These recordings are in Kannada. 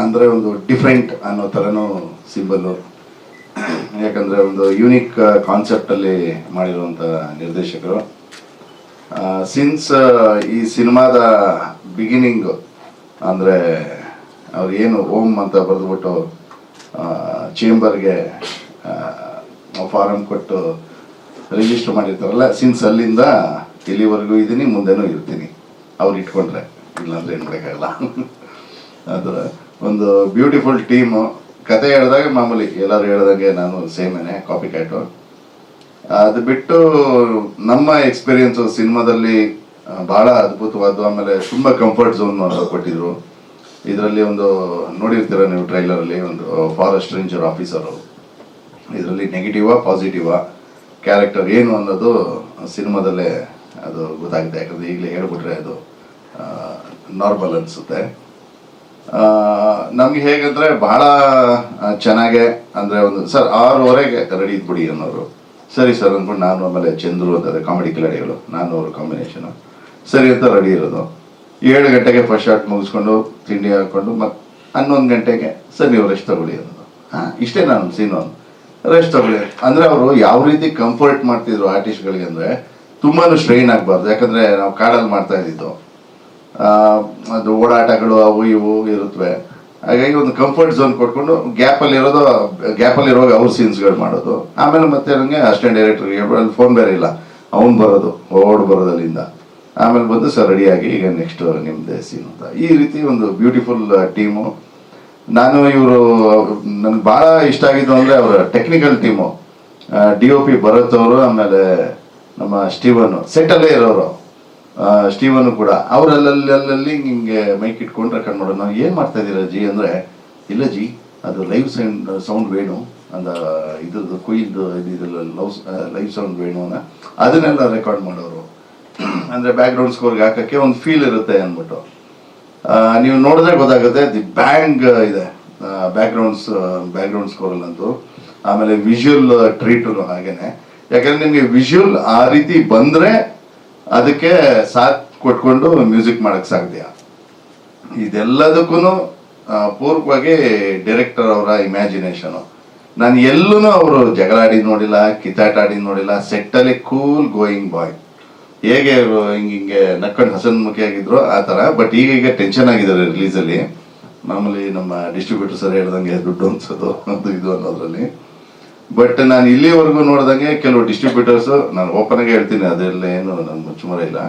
ಅಂದರೆ ಒಂದು ಡಿಫ್ರೆಂಟ್ ಅನ್ನೋ ಥರನೂ ಸಿಂಬಲ್ ಯಾಕಂದರೆ ಒಂದು ಯೂನಿಕ್ ಕಾನ್ಸೆಪ್ಟಲ್ಲಿ ಮಾಡಿರುವಂಥ ನಿರ್ದೇಶಕರು. ಸಿನ್ಸ್ ಈ ಸಿನಿಮಾದ ಬಿಗಿನಿಂಗು ಅಂದರೆ ಅವ್ರು ಏನು ಓಮ್ ಅಂತ ಬರೆದ್ಬಿಟ್ಟು ಚೇಂಬರ್ಗೆ ಫಾರಮ್ ಕೊಟ್ಟು ರಿಜಿಸ್ಟರ್ ಮಾಡಿರ್ತಾರಲ್ಲ ಸಿನ್ಸ್ ಅಲ್ಲಿಂದ ಇಲ್ಲಿವರೆಗೂ ಇದ್ದೀನಿ ಮುಂದೆನೂ ಇರ್ತೀನಿ. ಅವ್ರು ಇಟ್ಕೊಂಡ್ರೆ. ಇಲ್ಲಾಂದ್ರೆ ಏನು ಮಾಡೋಕ್ಕಾಗಲ್ಲ. ಅದರ ಒಂದು ಬ್ಯೂಟಿಫುಲ್ ಟೀಮು ಕತೆ ಹೇಳಿದಾಗ ಮಾಮೂಲಿ ಎಲ್ಲರೂ ಹೇಳ್ದಂಗೆ ನಾನು ಸೇಮೇನೆ ಕಾಪಿ ಕ್ಯಾಟು ಅದು ಬಿಟ್ಟು ನಮ್ಮ ಎಕ್ಸ್ಪೀರಿಯನ್ಸು ಸಿನಿಮಾದಲ್ಲಿ ಭಾಳ ಅದ್ಭುತವಾದ್ದು. ಆಮೇಲೆ ತುಂಬ ಕಂಫರ್ಟ್ ಝೋನ್ ಕೊಟ್ಟಿದ್ರು. ಇದರಲ್ಲಿ ಒಂದು, ನೋಡಿರ್ತೀರ ನೀವು ಟ್ರೈಲರಲ್ಲಿ ಒಂದು ಫಾರೆಸ್ಟ್ ರೇಂಜರ್ ಆಫೀಸರು ಇದರಲ್ಲಿ ನೆಗೆಟಿವಾ ಪಾಸಿಟಿವಾ ಕ್ಯಾರೆಕ್ಟರ್ ಏನು ಅನ್ನೋದು ಸಿನಿಮಾದಲ್ಲೇ ಅದು ಗೊತ್ತಾಗುತ್ತೆ. ಯಾಕಂದರೆ ಈಗಲೇ ಹೇಳ್ಬಿಟ್ರೆ ಅದು ನಾರ್ಮಲ್ ಅನಿಸುತ್ತೆ. ನಮ್ಗೆ ಹೇಗಂದ್ರೆ ಬಹಳ ಚೆನ್ನಾಗೆ ಅಂದ್ರೆ ಒಂದು, ಸರ್, ಆರೂವರೆಗೆ ರೆಡಿ ಇದ್ಬಿಡಿ ಅನ್ನೋರು. ಸರಿ ಸರ್ ಅಂದ್ಬಿಟ್ಟು ನಾನು ಆಮೇಲೆ ಚಂದ್ರು ಅಂತಾರೆ ಕಾಮಿಡಿ ಕಿಲಾಡಿಗಳು. ನಾನು ಅವ್ರ ಕಾಂಬಿನೇಷನು ಸರಿ ಅಂತ ರೆಡಿ ಇರೋದು. ಏಳು ಗಂಟೆಗೆ ಫಸ್ಟ್ ಶಾಟ್ ಮುಗಿಸ್ಕೊಂಡು, ತಿಂಡಿ ಹಾಕೊಂಡು ಮತ್ತೆ ಹನ್ನೊಂದು ಗಂಟೆಗೆ ಸರ್ ನೀವು ರೆಸ್ಟ್ ತಗೊಳ್ಳಿ ಅನ್ನೋದು. ಹಾಂ, ಇಷ್ಟೇ ನಾನು ಸೀನು ರೆಸ್ಟ್ ತಗೊಳ್ಳಿ. ಅಂದ್ರೆ ಅವರು ಯಾವ ರೀತಿ ಕಂಫರ್ಟ್ ಮಾಡ್ತಿದ್ರು ಆರ್ಟಿಸ್ಟ್ಗಳಿಗೆ ಅಂದ್ರೆ ತುಂಬಾ ಸ್ಟ್ರೈನ್ ಆಗಬಾರ್ದು. ಯಾಕಂದ್ರೆ ನಾವು ಕಾಡಲ್ಲಿ ಮಾಡ್ತಾ ಇದ್ದಿದ್ದು. ಅದು ಓಡಾಟಗಳು ಅವು ಇವು ಇರುತ್ತವೆ ಹಾಗಾಗಿ ಒಂದು ಕಂಫರ್ಟ್ ಝೋನ್ ಕೊಟ್ಕೊಂಡು ಗ್ಯಾಪಲ್ಲಿ ಇರೋದು ಗ್ಯಾಪಲ್ಲಿ ಇರುವಾಗ ಅವ್ರ ಸೀನ್ಸ್ಗಳು ಮಾಡೋದು. ಆಮೇಲೆ ಮತ್ತೆ ನನಗೆ ಅಸ್ಟೆಂಟ್ ಡೈರೆಕ್ಟರ್ಗೆ ಅಲ್ಲಿ ಫೋನ್ ಬೇರೆ ಇಲ್ಲ. ಅವ್ನು ಬರೋದು, ಓಡ್ ಬರೋದು ಅಲ್ಲಿಂದ ಆಮೇಲೆ ಬಂದು ಸರ್ ರೆಡಿಯಾಗಿ ಈಗ ನೆಕ್ಸ್ಟ್ ನಿಮ್ಮದೇ ಸೀನ್ ಅಂತ. ಈ ರೀತಿ ಒಂದು ಬ್ಯೂಟಿಫುಲ್ ಟೀಮು ನಾನು ಇವರು, ನನ್ಗೆ ಭಾಳ ಇಷ್ಟ ಆಗಿದ್ದು ಅಂದರೆ ಅವರ technical team D O P Bharath ಅವರು, ಆಮೇಲೆ ನಮ್ಮ ಸ್ಟೀವನ್ ಸೆಟ್ಟಲ್ಲೇ ಇರೋರು. ಸ್ಟೀವನ್ ಕೂಡ ಅವರಲ್ಲಲ್ಲಿ ಹಿಂಗೆ ಮೈಕ್ ಇಟ್ಕೊಂಡ್ರೆ ಕಣ್ ಮಾಡೋಣ ನಾವು ಏನು ಮಾಡ್ತಾ ಇದ್ದೀರಾ ಜಿ ಅಂದರೆ, ಇಲ್ಲ ಜಿ, ಅದು ಲೈವ್ ಸೌಂಡ್ ಸೌಂಡ್ ವೇಣು, ಅಂದ ಇದ್ರದ್ದು ಕುಯ್ದು ಇದೆಲ್ಲ ಲವ್ ಲೈವ್ ಸೌಂಡ್ ವೇಣು ಅನ್ನ ಅದನ್ನೆಲ್ಲ ರೆಕಾರ್ಡ್ ಮಾಡೋರು. ಅಂದರೆ ಬ್ಯಾಕ್ಗ್ರೌಂಡ್ ಸ್ಕೋರ್ಗೆ ಹಾಕೋಕ್ಕೆ ಒಂದು ಫೀಲ್ ಇರುತ್ತೆ ಅಂದ್ಬಿಟ್ಟು. ನೀವು ನೋಡಿದ್ರೆ ಗೊತ್ತಾಗುತ್ತೆ, ದಿ ಬ್ಯಾಂಗ್ ಇದೆ. ಬ್ಯಾಕ್ಗ್ರೌಂಡ್ಸ್ ಬ್ಯಾಕ್ಗ್ರೌಂಡ್ ಸ್ಕೋರಲ್ಲಂತೂ ಆಮೇಲೆ ವಿಜುವಲ್ ಟ್ರೀಟು ಹಾಗೇನೆ. ಯಾಕಂದ್ರೆ ನಿಮಗೆ ವಿಜುವಲ್ ಆ ರೀತಿ ಬಂದ್ರೆ ಅದಕ್ಕೆ ಸಾಥ್ ಕೊಟ್ಕೊಂಡು ಮ್ಯೂಸಿಕ್ ಮಾಡಕ್ ಸಾಧ್ಯ. ಇದೆಲ್ಲದಕ್ಕೂ ಪೂರ್ವವಾಗಿ ಡೈರೆಕ್ಟರ್ ಅವರ ಇಮ್ಯಾಜಿನೇಷನು. ನಾನು ಎಲ್ಲೂ ಅವರು ಜಗಳಾಡಿ ನೋಡಿಲ್ಲ ಕಿತಾಟ ಆಡಿ ನೋಡಿಲ್ಲ ಸೆಟ್ಟಲ್ಲಿ ಕೂಲ್ ಗೋಯಿಂಗ್ ಬಾಯ್ ಹೇಗೆ ಹಿಂಗೆ ಹಿಂಗೆ ಹಿಂಗೆ ನಕ್ಕೊಂಡು ಹಸನ್ಮುಖಿ ಆಗಿದ್ರು, ಆ ಥರ. ಬಟ್ ಈಗ ಈಗ ಟೆನ್ಷನ್ ಆಗಿದ್ದಾರೆ ರಿಲೀಸಲ್ಲಿ ಮಾಮೂಲಿ ನಮ್ಮ ಡಿಸ್ಟ್ರಿಬ್ಯೂಟರ್ ಸರ್ ಹೇಳ್ದಂಗೆ ದುಡ್ಡು ಅನ್ಸೋದು ಅದು ಇದು ಅನ್ನೋದ್ರಲ್ಲಿ. ಬಟ್ ನಾನು ಇಲ್ಲಿವರೆಗೂ ನೋಡಿದಂಗೆ ಕೆಲವು ಡಿಸ್ಟ್ರಿಬ್ಯೂಟರ್ಸ್ ನಾನು ಓಪನ್ ಆಗಿ ಹೇಳ್ತೀನಿ, ಅದೆಲ್ಲ ಏನು ನನ್ನ ಮುಚ್ಚುಮರ ಇಲ್ಲ.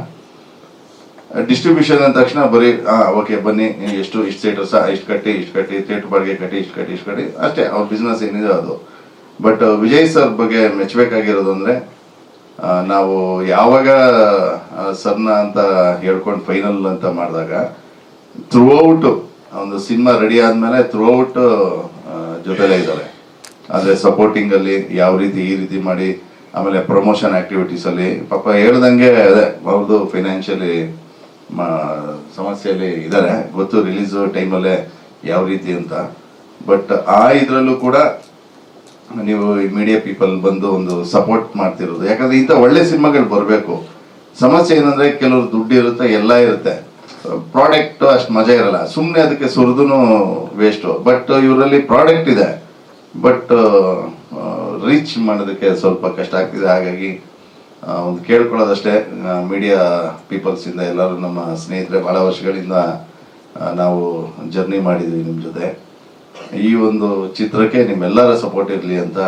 ಡಿಸ್ಟ್ರಿಬ್ಯೂಷನ್ ಅಂದ ತಕ್ಷಣ ಬರೀ ಓಕೆ ಬನ್ನಿ ಎಷ್ಟು, ಇಷ್ಟು ಥಿಯೇಟರ್ಸ್ ಇಷ್ಟು ಕಟ್ಟಿ ಇಷ್ಟು ಕಟ್ಟಿ ಥಿಯೇಟರ್ ಬಾಡಿಗೆ ಕಟ್ಟಿ, ಇಷ್ಟು ಕಟ್ಟಿ ಇಷ್ಟು ಕಟ್ಟಿ, ಅಷ್ಟೇ, ಅವ್ರ ಬಿಸ್ನೆಸ್ ಏನಿದೆ ಅದು. ಬಟ್ ವಿಜಯ್ ಸರ್ ಬಗ್ಗೆ ಮೆಚ್ಚಬೇಕಾಗಿರೋದು ಅಂದ್ರೆ ನಾವು ಯಾವಾಗ ಸರ್ನ ಅಂತ ಹೇಳ್ಕೊಂಡು ಫೈನಲ್ ಅಂತ ಮಾಡಿದಾಗ ಥ್ರೂ ಔಟ್ ಒಂದು ಸಿನಿಮಾ ರೆಡಿ ಆದ್ಮೇಲೆ ಥ್ರೂ ಔಟ್ ಜೊತೆಲೇ ಇದ್ದಾರೆ. ಅಂದ್ರೆ ಸಪೋರ್ಟಿಂಗ್ ಅಲ್ಲಿ ಯಾವ ರೀತಿ ಈ ರೀತಿ ಮಾಡಿ ಆಮೇಲೆ ಪ್ರಮೋಷನ್ ಆಕ್ಟಿವಿಟೀಸ್ ಅಲ್ಲಿ, ಪಾಪ ಹೇಳ್ದಂಗೆ ಅದೇ ಅವ್ರದ್ದು ಫೈನಾನ್ಷಿಯಲಿ ಸಮಸ್ಯೆಯಲ್ಲಿ ಇದ್ದಾರೆ ಗೊತ್ತು ರಿಲೀಸ್ ಟೈಮಲ್ಲೇ ಯಾವ ರೀತಿ ಅಂತ. ಬಟ್ ಆ ಇದ್ರಲ್ಲೂ ಕೂಡ ನೀವು ಮೀಡಿಯಾ ಪೀಪಲ್ ಬಂದು ಒಂದು ಸಪೋರ್ಟ್ ಮಾಡ್ತಿರೋದು. ಯಾಕಂದ್ರೆ ಇಂಥ ಒಳ್ಳೆ ಸಿನಿಮಾಗಳು ಬರಬೇಕು. ಸಮಸ್ಯೆ ಏನಂದ್ರೆ ಕೆಲವ್ರು ದುಡ್ಡು ಇರುತ್ತೆ, ಎಲ್ಲ ಇರುತ್ತೆ. ಪ್ರಾಡಕ್ಟ್ ಅಷ್ಟು ಮಜಾ ಇರಲ್ಲ. ಸುಮ್ಮನೆ ಅದಕ್ಕೆ ಸುರಿದು ವೇಸ್ಟು ಬಟ್ ಇವರಲ್ಲಿ ಪ್ರಾಡಕ್ಟ್ ಇದೆ. ಬಟ್ ರೀಚ್ ಮಾಡೋದಕ್ಕೆ ಸ್ವಲ್ಪ ಕಷ್ಟ ಆಗ್ತಿದೆ. ಹಾಗಾಗಿ ಒಂದು ಕೇಳ್ಕೊಳ್ಳೋದಷ್ಟೇ. ಮೀಡಿಯಾ ಪೀಪಲ್ಸಿಂದ ಎಲ್ಲರೂ ನಮ್ಮ ಸ್ನೇಹಿತರೆ ಭಾಳ ವರ್ಷಗಳಿಂದ ನಾವು ಜರ್ನಿ ಮಾಡಿದ್ವಿ ನಿಮ್ಮ ಜೊತೆ. ಈ ಒಂದು ಚಿತ್ರಕ್ಕೆ ನಿಮ್ಮೆಲ್ಲರ ಸಪೋರ್ಟ್ ಇರಲಿ ಅಂತ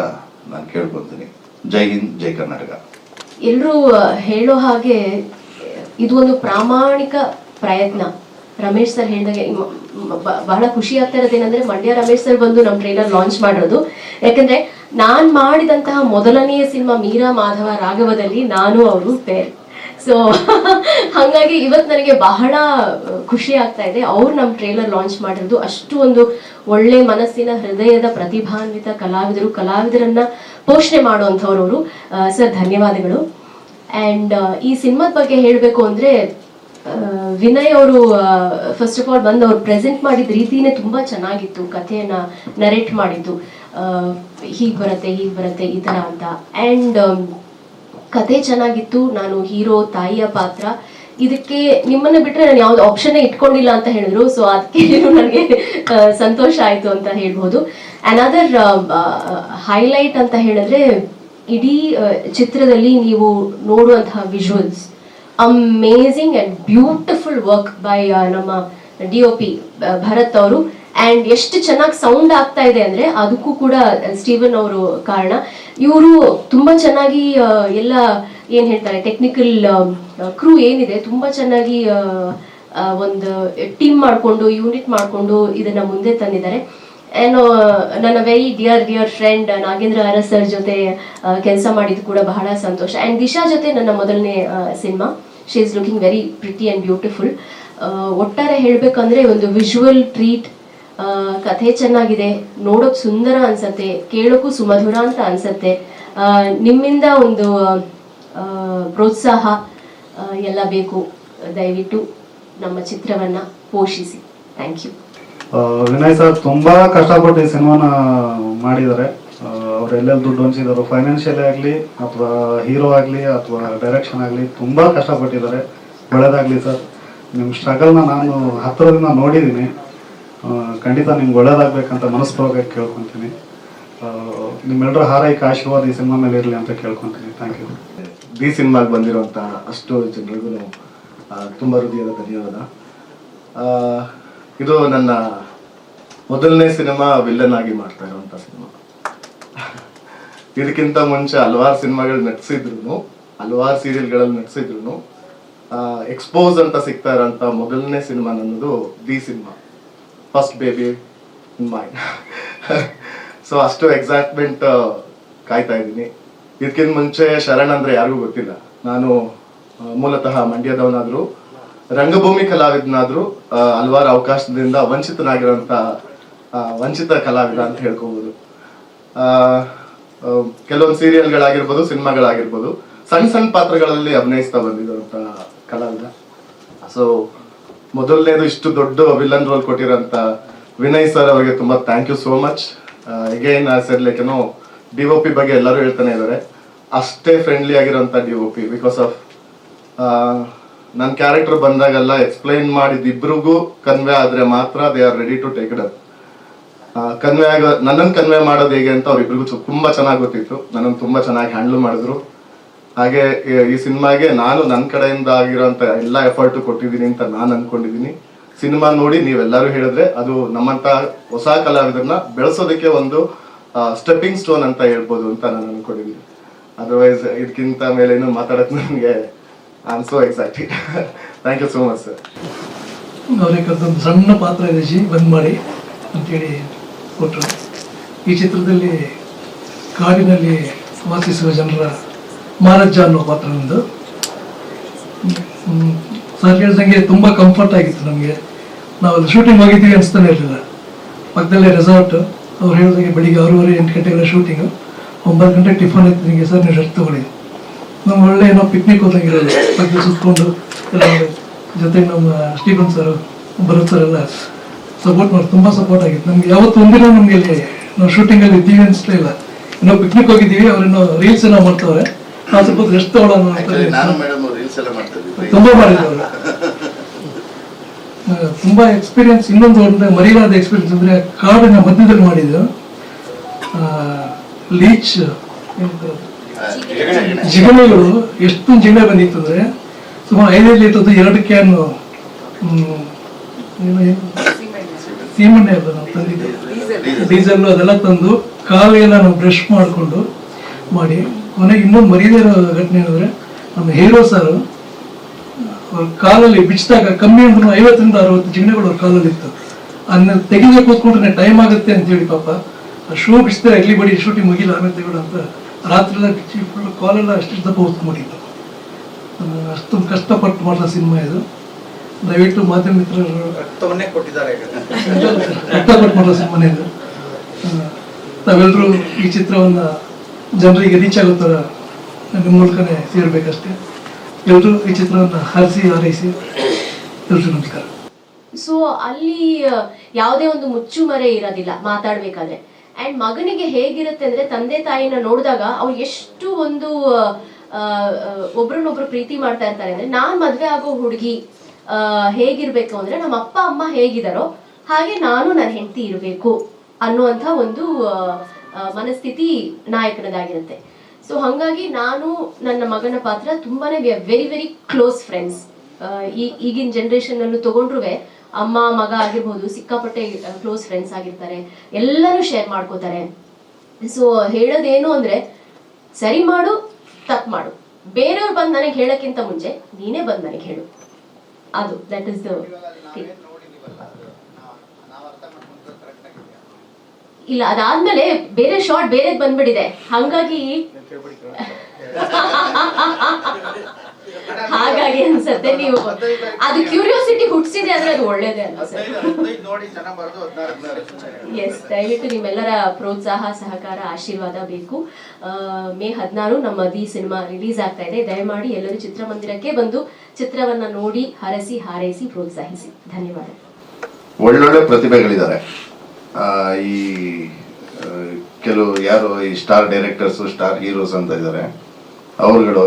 ನಾನು ಕೇಳ್ಕೊತೀನಿ. ಜೈ ಹಿಂದ್, ಜೈ ಕರ್ನಾಟಕ. ಎಲ್ಲರೂ ಹೇಳೋ ಹಾಗೆ, ಇದು ಒಂದು ಪ್ರಾಮಾಣಿಕ ಪ್ರಯತ್ನ. ರಮೇಶ್ ಸರ್ ಹೇಳಿದಾಗ ಬಹಳ ಖುಷಿ ಆಗ್ತಾ ಇರೋದೇನಂದ್ರೆ ಮಂಡ್ಯ ರಮೇಶ್ ಸರ್ ಬಂದು ನಮ್ಮ ಟ್ರೈಲರ್ ಲಾಂಚ್ ಮಾಡಿರೋದು ಯಾಕಂದ್ರೆ ನಾನ್ ಮಾಡಿದಂತಹ ಮೊದಲನೆಯ ಸಿನಿಮಾ ಮೀರಾ ಮಾಧವ ರಾಘವದಲ್ಲಿ ನಾನು, ಅವರು ಪೇರ್ ಸೊ ಹಾಗಾಗಿ ಇವತ್ತು ನನಗೆ ಬಹಳ ಖುಷಿ ಆಗ್ತಾ ಇದೆ. ಅವ್ರು ನಮ್ಮ ಟ್ರೇಲರ್ ಲಾಂಚ್ ಮಾಡಿರೋದು. ಅಷ್ಟು ಒಂದು ಒಳ್ಳೆ ಮನಸ್ಸಿನ ಹೃದಯದ ಪ್ರತಿಭಾನ್ವಿತ ಕಲಾವಿದರು, ಕಲಾವಿದರನ್ನ ಪೋಷಣೆ ಮಾಡುವಂಥವ್ರು ಅವರು. ಸರ್, ಧನ್ಯವಾದಗಳು. ಅಂಡ್ ಈ ಸಿನಿಮಾದ ಬಗ್ಗೆ ಹೇಳಬೇಕು ಅಂದ್ರೆ ವಿನಯ್ ಅವರು ಫಸ್ಟ್ ಆಫ್ ಆಲ್ ಬಂದು ಅವ್ರು ಪ್ರೆಸೆಂಟ್ ಮಾಡಿದ ರೀತಿನೇ ತುಂಬಾ ಚೆನ್ನಾಗಿತ್ತು, ಕಥೆಯನ್ನ ನರೇಟ್ ಮಾಡಿದ್ದು. ಹೀಗ್ ಬರುತ್ತೆ ಹೀಗ್ ಬರುತ್ತೆ, ಈ ಥರ ಅಂತ. ಅಂಡ್ ಕತೆ ಚೆನ್ನಾಗಿತ್ತು, ನಾನು ಹೀರೋ, ತಾಯಿಯ ಪಾತ್ರ. ಇದಕ್ಕೆ ನಿಮ್ಮನ್ನ ಬಿಟ್ರೆ ನಾನು ಯಾವ್ದು ಆಪ್ಷನ್ ಇಟ್ಕೊಂಡಿಲ್ಲ ಅಂತ ಹೇಳಿದ್ರು ಸೊ ಅದಕ್ಕೆ ನನಗೆ ಸಂತೋಷ ಆಯ್ತು ಅಂತ ಹೇಳ್ಬೋದು. ಅನದರ್ ಹೈಲೈಟ್ ಅಂತ ಹೇಳಿದ್ರೆ, ಇಡೀ ಚಿತ್ರದಲ್ಲಿ ನೀವು ನೋಡುವಂತಹ visuals amazing and beautiful work by ನಮ್ಮ ಡಿ ಒ ಪಿ ಭರತ್ ಅವರು. ಅಂಡ್ ಎಷ್ಟು ಚೆನ್ನಾಗಿ ಸೌಂಡ್ ಆಗ್ತಾ ಇದೆ ಅಂದ್ರೆ ಅದಕ್ಕೂ ಕೂಡ ಸ್ಟೀವನ್ ಅವರು ಕಾರಣ. ಇವರು ತುಂಬಾ ಚೆನ್ನಾಗಿ ಆ, ಎಲ್ಲ ಏನ್ ಹೇಳ್ತಾರೆ ಟೆಕ್ನಿಕಲ್ ಕ್ರೂ ಏನಿದೆ ತುಂಬಾ ಚೆನ್ನಾಗಿ ಒಂದು ಟೀಮ್ ಮಾಡಿಕೊಂಡು ಯೂನಿಟ್ ಮಾಡಿಕೊಂಡು ಇದನ್ನ ಮುಂದೆ ತಂದಿದ್ದಾರೆ. ಏನು, ನನ್ನ very dear dear friend Nagendra Aras sir ಜೊತೆ ಕೆಲಸ ಮಾಡಿದ್ದು ಕೂಡ ಬಹಳ ಸಂತೋಷ. ಆ್ಯಂಡ್ ದಿಶಾ ಜೊತೆ ನನ್ನ ಮೊದಲನೇ cinema. She is looking very pretty and beautiful ಒಟ್ಟಾರೆ ಹೇಳಬೇಕಂದ್ರೆ ಒಂದು ವಿಜುವಲ್ ಟ್ರೀಟ್ ಕಥೆ ಚೆನ್ನಾಗಿದೆ, ನೋಡೋಕೆ ಸುಂದರ ಅನ್ಸತ್ತೆ ಕೇಳೋಕ್ಕೂ ಸುಮಧುರ ಅಂತ ಅನ್ಸತ್ತೆ. ನಿಮ್ಮಿಂದ ಒಂದು ಪ್ರೋತ್ಸಾಹ ಎಲ್ಲ ಬೇಕು. ದಯವಿಟ್ಟು ನಮ್ಮ ಚಿತ್ರವನ್ನು ಪೋಷಿಸಿ. ಥ್ಯಾಂಕ್ ಯು ವಿನಯ್ ಸರ್ ತುಂಬಾ ಕಷ್ಟಪಟ್ಟು ಈ ಸಿನಿಮಾನ ಮಾಡಿದ್ದಾರೆ. ಅವ್ರು ಎಲ್ಲೆಲ್ಲಿ ದುಡ್ಡು ಹಂಚಿದ್ದಾರೆ ಫೈನಾನ್ಷಿಯಲಿ ಆಗಲಿ, ಅಥವಾ ಹೀರೋ ಆಗಲಿ, ಅಥವಾ ಡೈರೆಕ್ಷನ್ ಆಗಲಿ, ತುಂಬಾ ಕಷ್ಟಪಟ್ಟಿದ್ದಾರೆ. ಒಳ್ಳೇದಾಗಲಿ ಸರ್. ನಿಮ್ಮ ಸ್ಟ್ರಗಲ್ನ ನಾನು ಹತ್ತಿರದಿಂದ ನೋಡಿದ್ದೀನಿ. ಖಂಡಿತ ನಿಮ್ಗೆ ಒಳ್ಳೇದಾಗಬೇಕಂತ ಮನಸ್ಪೂರ್ವಕ ಕೇಳ್ಕೊತೀನಿ. ನಿಮ್ಮೆಲ್ಲರ ಹಾರೈಕೆ ಆಶೀರ್ವಾದ ಈ ಸಿನಿಮಾ ಮೇಲೆ ಇರಲಿ ಅಂತ ಕೇಳ್ಕೊತೀನಿ. ಥ್ಯಾಂಕ್ ಯು ಈ ಸಿನಿಮಾಗೆ ಬಂದಿರುವಂಥ ಅಷ್ಟು ಜನರಿಗೂ ತುಂಬ ಹೃದಯದ ಧನ್ಯವಾದ. ಇದು ನನ್ನ ಮೊದಲನೇ ಸಿನಿಮಾ ವಿಲ್ಲನ್ ಆಗಿ ಮಾಡ್ತಾ ಇರುವಂತ ಸಿನಿಮಾ. ಇದಕ್ಕಿಂತ ಮುಂಚೆ ಹಲವಾರು ಸಿನಿಮಾಗಳು ನಟಿಸಿದ್ರು ಹಲವಾರು ಸೀರಿಯಲ್ಗಳಲ್ಲಿ ನಟಿಸಿದ್ರು ಎಕ್ಸ್ಪೋಸ್ ಅಂತ ಸಿಗ್ತಾ ಇರೋಂಥ ಮೊದಲನೇ ಸಿನಿಮಾ ನನ್ನದು the cinema. First baby my so ಅಷ್ಟು ಎಕ್ಸೈಟ್ಮೆಂಟ್ ಕಾಯ್ತಾ ಇದ್ದೀನಿ. ಇದಕ್ಕಿಂತ ಮುಂಚೆ ಶರಣ್ ಅಂದ್ರೆ ಯಾರಿಗೂ ಗೊತ್ತಿಲ್ಲ. ನಾನು ಮೂಲತಃ ಮಂಡ್ಯದವನಾದ್ರು ರಂಗಭೂಮಿ ಕಲಾವಿದನಾದ್ರು ಹಲವಾರು ಅವಕಾಶದಿಂದ ವಂಚಿತನಾಗಿರೋಂಥ ಆ, ವಂಚಿತ ಕಲಾವಿದ ಅಂತ ಆ, ಕೆಲವೊಂದು ಸೀರಿಯಲ್ಗಳಾಗಿರ್ಬೋದು ಸಿನಿಮಾಗಳಾಗಿರ್ಬೋದು ಸಣ್ಣ ಸಣ್ಣ ಪಾತ್ರಗಳಲ್ಲಿ ಅಭಿನಯಿಸ್ತಾ ಬಂದಿರುವಂತ ಕಲಾವಿದ. ಸೊ ಮೊದಲನೇದು ಇಷ್ಟು ದೊಡ್ಡ ವಿಲನ್ ರೋಲ್ ಕೊಟ್ಟಿರೋಂಥ ವಿನಯ್ ಸರ್ ಅವರಿಗೆ ತುಂಬಾ thank you so much again sir like ಏನೋ ಡಿ ಒ ಪಿ ಬಗ್ಗೆ ಎಲ್ಲರೂ ಹೇಳ್ತಾನೆ ಇದ್ದಾರೆ. ಅಷ್ಟೇ ಫ್ರೆಂಡ್ಲಿ ಆಗಿರೋಂಥ D O P because of ನನ್ನ ಕ್ಯಾರೆಕ್ಟರ್ ಬಂದಾಗೆಲ್ಲ ಎಕ್ಸ್ಪ್ಲೈನ್ ಮಾಡಿದ ಇಬ್ರಿಗೂ ಕನ್ವೆ ಆದ್ರೆ ಮಾತ್ರ they are ready to take it up convey ಆಗ ನನ್ನನ್ನು ಕನ್ವೆ ಮಾಡೋದು ಹೇಗೆ ಅಂತ ಅವ್ರಿಬ್ರಿಗೂ ತುಂಬಾ ಚೆನ್ನಾಗಿ ಗೊತ್ತಿತ್ತು. ನನ್ನನ್ನು ತುಂಬಾ ಚೆನ್ನಾಗಿ ಹ್ಯಾಂಡಲ್ ಮಾಡಿದ್ರು. ಹಾಗೆ ಈ- ಸಿನಿಮಾಗೆ ನಾನು ನನ್ನ ಕಡೆಯಿಂದ ಆಗಿರೋಂಥ ಎಲ್ಲ ಎಫರ್ಟ್ ಕೊಟ್ಟಿದ್ದೀನಿ ಅಂತ ನಾನು ಅನ್ಕೊಂಡಿದ್ದೀನಿ. ಸಿನಿಮಾ ನೋಡಿ ನೀವೆಲ್ಲರೂ ಹೇಳಿದ್ರೆ ಅದು ನಮ್ಮಂತ ಹೊಸ ಕಲಾವಿದರನ್ನ ಬೆಳೆಸೋದಕ್ಕೆ ಒಂದು ಸ್ಟೆಪ್ಪಿಂಗ್ ಸ್ಟೋನ್ ಅಂತ ಹೇಳ್ಬೋದು ಅಂತ ನಾನು ಅನ್ಕೊಂಡಿದ್ದೀನಿ. ಅದರ್ವೈಸ್ ಇದಕ್ಕಿಂತ ಮೇಲೆ ಏನು ಮಾತಾಡೋದು ನನಗೆ I am so excited thank you so much sir ಅವ್ರಿಗೆ ಸಣ್ಣ ಪಾತ್ರ ಇದೆ ಬಂದ್ ಮಾಡಿ, ಅಂತೇಳಿ ಕೊಟ್ಟರು. ಈ ಚಿತ್ರದಲ್ಲಿ ಕಾಡಿನಲ್ಲಿ ವಾಸಿಸುವ ಜನರ ಮಾರಜ್ಜ ಅನ್ನೋ ಪಾತ್ರ ನಂದು ಸರ್ ಹೇಳ್ದಂಗೆ ತುಂಬ ಕಂಫರ್ಟ್ ಆಗಿತ್ತು ನಮಗೆ. ನಾವು ಅಲ್ಲಿ ಶೂಟಿಂಗ್ ಹೋಗಿದ್ದೀವಿ ಅನಿಸ್ತಾನೆ ಇರಲಿಲ್ಲ. ಪಕ್ಕದಲ್ಲೇ ರೆಸಾರ್ಟ್ ಅವ್ರು ಹೇಳ್ದಂಗೆ ಬೆಳಿಗ್ಗೆ ಆರೂವರೆ, ಎಂಟು ಗಂಟೆಗಳ ಶೂಟಿಂಗು ಒಂಬತ್ತು ಗಂಟೆಗೆ ಟಿಫನ್ ಇತ್ತು ನಿಮಗೆ ಸರ್ ನೀವು ಶರ್ಟ್ ತೊಗೊಳ್ಳಿ. ನಾವು ಒಳ್ಳೆ ಏನೋ ಪಿಕ್ನಿಕ್ ಹೋದಂಗಿರೋದು ಪಕ್ಕದಲ್ಲಿ ಸುತ್ಕೊಂಡು ಜೊತೆಗೆ ನಮ್ಮ ಸ್ಟೀಫನ್ ಸರ್ ಭರತ್ ಸರ್ ಎಲ್ಲ ಸಪೋರ್ಟ್ ಮಾಡಿ ತುಂಬ ಸಪೋರ್ಟ್ ಆಗಿತ್ತು. ನಮ್ಗೆ ಯಾವತ್ತು ಒಂದಿನ ನಮಗೆ ಇಲ್ಲಿ ನಾವು ಶೂಟಿಂಗಲ್ಲಿ ಇದ್ದೀವಿ ಅನಿಸ್ಲೇ ಇಲ್ಲ. ನಾವು ಪಿಕ್ನಿಕ್ ಹೋಗಿದ್ದೀವಿ ಅವ್ರನ್ನ ರೀಲ್ಸ್ ಏನೋ ಮಾಡ್ತವ್ರೆ. ನಾವು ಸ್ವಲ್ಪ ರೆಸ್ಟ್ ತಗೊಳ್ಳೋಣ ತುಂಬಾ ಮಾಡಿದ್ರು ತುಂಬಾ ಎಕ್ಸ್ಪೀರಿಯನ್ಸ್ ಇನ್ನೊಂದು ಒಂದು ಮರಿಯಾದ ಎಕ್ಸ್ಪೀರಿಯನ್ಸ್ ಅಂದ್ರೆ ಕಾಡಿನ ಮಧ್ಯದಲ್ಲಿ ಮಾಡಿದ್ದು. ಲೀಚ್ ಜಿಗಣೆಗಳು. ಎಷ್ಟು ಜಿಗಣೆ ಬಂದಿತ್ತು ಅಂದ್ರೆ ಸುಮಾರು ಐದೈದು ಲೀಟರ್ದು ಎರಡು ಕ್ಯಾನ್ ಸೀಮೆಣ್ಣೆ ಎಲ್ಲ ನಾವು ತಂದಿದ್ದೇವೆ ಡೀಸೆಲ್ ಅದೆಲ್ಲ ತಂದು ಕಾಲೆಲ್ಲ ನಾವು ಬ್ರಷ್ ಮಾಡಿಕೊಂಡು ಮಾಡಿ. ಕೊನೆಗೆ ಇನ್ನೊಂದು ಮರೀದೇ ಇರೋ ಘಟನೆ ಏನಂದ್ರೆ ನಮ್ಮ ಹೀರೋ ಸರ್ ಅವ್ರ ಕಾಲಲ್ಲಿ ಬಿಚ್ಚಿದಾಗ ಕಮ್ಮಿ ಅಂದ್ರೂ ಐವತ್ತರಿಂದ ಅರವತ್ತು ಜಿಗಣೆಗಳು ಅವ್ರ ಕಾಲಲ್ಲಿ ಇತ್ತು. ಅದನ್ನ ತೆಗೆದೇ ಕೂತ್ಕೊಂಡ್ರೆ ಟೈಮ್ ಆಗುತ್ತೆ ಅಂತ ಹೇಳಿ ಪಾಪ. ಆ ಶೂ ಬಿಚ್ಚಿದ್ರೆ ಎಲ್ಲಿ ಬಡಿ ಶೂಟಿಂಗ್ ಮುಗಿಲ್ಲ ಆಮೇಲೆ ತೆಗೊಳ ಅಂತ ರಾತ್ರಿ ಬಿಚ್ಚಿ ಫುಲ್ ಕಾಲೆಲ್ಲ ಅಷ್ಟು ದಪ್ಪ ಹೊತ್ಕೊಂಡಿತ್ತು ಅಷ್ಟೊಂದು ಕಷ್ಟಪಟ್ಟು ಮಾಡಿದ ಸಿನಿಮಾ ಇದು. ದಯವಿಟ್ಟು ಮಾಧ್ಯಮ ಮಿತ್ರರು ರಕ್ತವನ್ನೇ ಕೊಟ್ಟಿದ್ದಾರೆ ಈ ಚಿತ್ರವನ್ನ ಜನರಿಗೆ ರೀಚ್ ಆಗೋ ಥರ ನಿಮ್ಮ ಮೂಲಕನೇ ಸೇರ್ಬೇಕಷ್ಟೇ. ಎಲ್ಲರೂ ಈ ಚಿತ್ರವನ್ನ ಹರಿಸಿ ಹಾರೈಸಿ ಎಲ್ರಿಗೂ ನಮಸ್ಕಾರ. ಸೊ ಅಲ್ಲಿ ಯಾವುದೇ ಒಂದು ಮುಚ್ಚುಮರೆ ಇರೋದಿಲ್ಲ ಮಾತಾಡ್ಬೇಕಾದ್ರೆ. ಅಂಡ್ ಮಗನಿಗೆ ಹೇಗಿರುತ್ತೆ ಅಂದ್ರೆ ತಂದೆ ತಾಯಿನ ನೋಡಿದಾಗ ಅವ್ರು ಎಷ್ಟು ಒಂದು ಒಬ್ರನ್ನೊಬ್ರು ಪ್ರೀತಿ ಮಾಡ್ತಾ ಇರ್ತಾರೆ ಅಂದ್ರೆ ನಾನ್ ಮದ್ವೆ ಆಗೋ ಹುಡುಗಿ ಹೇಗಿರ್ಬೇಕು ಅಂದ್ರೆ ನಮ್ಮ ಅಪ್ಪ, ಅಮ್ಮ ಹೇಗಿದಾರೋ ಹಾಗೆ ನಾನು ನನ್ನ ಹೆಂಡತಿ ಇರಬೇಕು ಅನ್ನುವಂಥ ಒಂದು ಮನಸ್ಥಿತಿ ನಾಯಕನದಾಗಿರುತ್ತೆ. ಸೊ ಹಾಗಾಗಿ ನಾನು ನನ್ನ ಮಗನ ಪಾತ್ರ ತುಂಬಾನೇ we are very very close friends ಈಗಿನ ಜನರೇಷನ್ ಅಲ್ಲೂ ತಗೊಂಡ್ರು ಅಮ್ಮ, ಮಗ ಆಗಿರ್ಬೋದು, ಸಿಕ್ಕಾಪಟ್ಟೆ ಕ್ಲೋಸ್ ಫ್ರೆಂಡ್ಸ್ ಆಗಿರ್ತಾರೆ, ಎಲ್ಲರೂ ಶೇರ್ ಮಾಡ್ಕೋತಾರೆ. ಸೊ ಹೇಳೋದೇನು ಅಂದ್ರೆ ಸರಿ ಮಾಡು, ತಪ್ಪು ಮಾಡು. ಬೇರೆಯವ್ರು ಬಂದು ನನಗೆ ಹೇಳೋಕ್ಕಿಂತ ಮುಂಚೆ ನೀನೇ ಬಂದು ನನಗೆ ಹೇಳು. ಅದು ದಟ್ ಇಸ್ ದ ಇಲ್ಲ ಅದಾದ್ಮೇಲೆ ಬೇರೆ ಶಾರ್ಟ್ ಬೇರೆ ಬಂದ್ಬಿಟ್ಟಿದೆ. ಹಂಗಾಗಿ ಹಾಗಾಗಿ ಅನ್ಸತ್ತೆ ನೀವು ಅದು ಕ್ಯೂರಿಯಾಸಿಟಿ ಹುಟ್ಟಿಸಿದೆ ಅಂದ್ರೆ ಅದು ಒಳ್ಳೇದೇ ಅನ್ಸುತ್ತೆ. ಎಸ್ ದಯವಿಟ್ಟು ನಿಮ್ಮೆಲ್ಲರ ಪ್ರೋತ್ಸಾಹ, ಸಹಕಾರ, ಆಶೀರ್ವಾದ ಬೇಕು. ಮೇ ಹದಿನಾರು ನಮ್ಮ ದಿ ಸಿನಿಮಾ ರಿಲೀಸ್ ಆಗ್ತಾ ಇದೆ. ದಯಮಾಡಿ ಎಲ್ಲರೂ ಚಿತ್ರಮಂದಿರಕ್ಕೆ ಬಂದು ಚಿತ್ರವನ್ನ ನೋಡಿ, ಹರಸಿ, ಹಾರೈಸಿ, ಪ್ರೋತ್ಸಾಹಿಸಿ. ಧನ್ಯವಾದ. ಒಳ್ಳೊಳ್ಳೆ ಪ್ರತಿಭೆಗಳಿದ್ದಾರೆ. ಈ ಕೆಲವು ಯಾರು ಈ ಸ್ಟಾರ್ ಡೈರೆಕ್ಟರ್ಸ್, ಸ್ಟಾರ್ ಹೀರೋಸ್ ಅಂತ ಇದ್ದಾರೆ. ಅವ್ರುಗಳು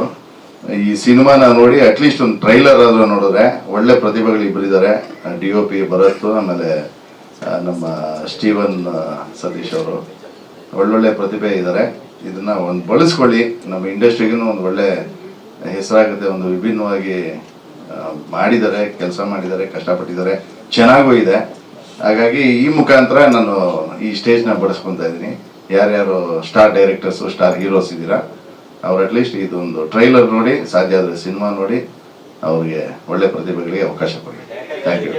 ಈ ಸಿನಿಮಾನ ನೋಡಿ ಅಟ್ಲೀಸ್ಟ್ ಒಂದು ಟ್ರೈಲರ್ ಆದ್ರೂ ನೋಡಿದ್ರೆ ಒಳ್ಳೆ ಪ್ರತಿಭೆಗಳು ಇಬ್ಬರಿದ್ದಾರೆ ಡಿ ಒ ಪಿ ಭರತ್, ಆಮೇಲೆ ನಮ್ಮ ಸ್ಟೀವನ್ ಸತೀಶ್ ಅವರು. ಒಳ್ಳೊಳ್ಳೆ ಪ್ರತಿಭೆ ಇದ್ದಾರೆ ಇದನ್ನ ಒಂದು ಬಳಸ್ಕೊಳ್ಳಿ. ನಮ್ಮ ಇಂಡಸ್ಟ್ರಿಗೂ ಒಂದು ಒಳ್ಳೆ ಹೆಸರಾಗುತ್ತೆ, ಒಂದು ವಿಭಿನ್ನವಾಗಿ ಮಾಡಿದ್ದಾರೆ, ಕೆಲಸ ಮಾಡಿದ್ದಾರೆ, ಕಷ್ಟಪಟ್ಟಿದ್ದಾರೆ. ಚೆನ್ನಾಗೂ ಇದೆ. ಹಾಗಾಗಿ ಈ ಮುಖಾಂತರ ನಾನು ಈ ಸ್ಟೇಜ್ನ ಬಳಸ್ಕೊತಾ ಇದ್ದೀನಿ. ಯಾರ್ಯಾರು ಸ್ಟಾರ್ ಡೈರೆಕ್ಟರ್ಸು ಸ್ಟಾರ್ ಹೀರೋಸ್ ಇದ್ದೀರಾ ಅವ್ರು ಅಟ್ಲೀಸ್ಟ್ ಇದೊಂದು ಟ್ರೈಲರ್ ನೋಡಿ, ಸಾಧ್ಯ ಆದರೆ ಸಿನಿಮಾ ನೋಡಿ, ಅವ್ರಿಗೆ ಒಳ್ಳೆ ಪ್ರತಿಭೆಗಳಿಗೆ ಅವಕಾಶ ಕೊಡಿ. Thank you